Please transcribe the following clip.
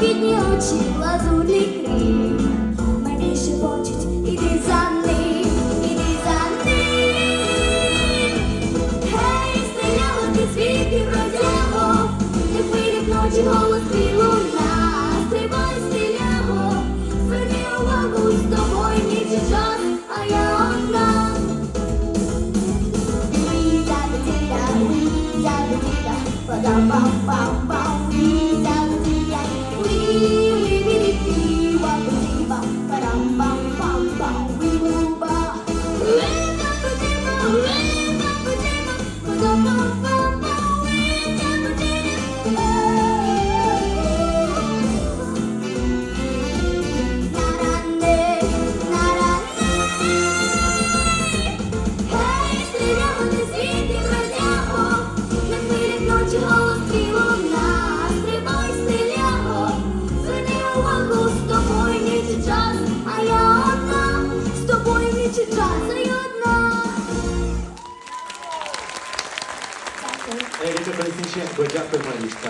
блакитні очі, лазурний крім. Мені шепочуть, іди за ним, іди за ним. Гей, стріляло ти звідки протяго, не вийде ночі голос твій луна. Стрибай, стріляго, зверни увагу, з тобою ніч і час, а я одна. Діда, діда, діда, діда, подам, бам, бам, бам, діда. Дякую. Еріка Колесніченко, дякую, Марічка.